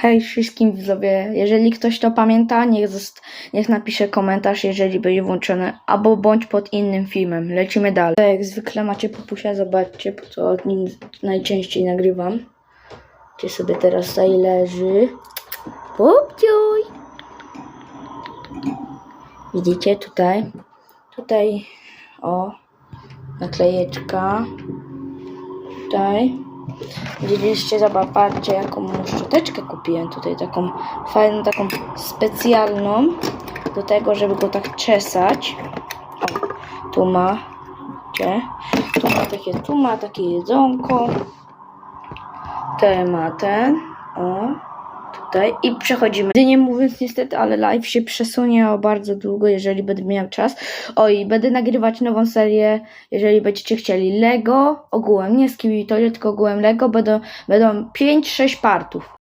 Hej wszystkim widzowie, jeżeli ktoś to pamięta, niech, zost- niech napisze komentarz, jeżeli będzie włączony, albo bądź pod innym filmem. Lecimy dalej. Jak zwykle macie popusia, zobaczcie, co od nim najczęściej nagrywam. Gdzie sobie teraz tutaj leży. Widzicie tutaj? Tutaj, o, naklejeczka. Tutaj. Widzieliście, zobaczcie jaką szczoteczkę kupiłem tutaj, taką fajną, taką specjalną do tego, żeby go tak czesać. O, tu ma, gdzie? Tu ma takie, tu ma takie jedzonko. Te ma ten, o, tutaj i przechodzimy. Nie mówiąc niestety, ale live się przesunie o bardzo długo, jeżeli będę miał czas. O i będę nagrywać nową serię, jeżeli będziecie chcieli. Lego ogółem, nie z Kiwi, tylko ogółem Lego, będą, będą 5-6 partów.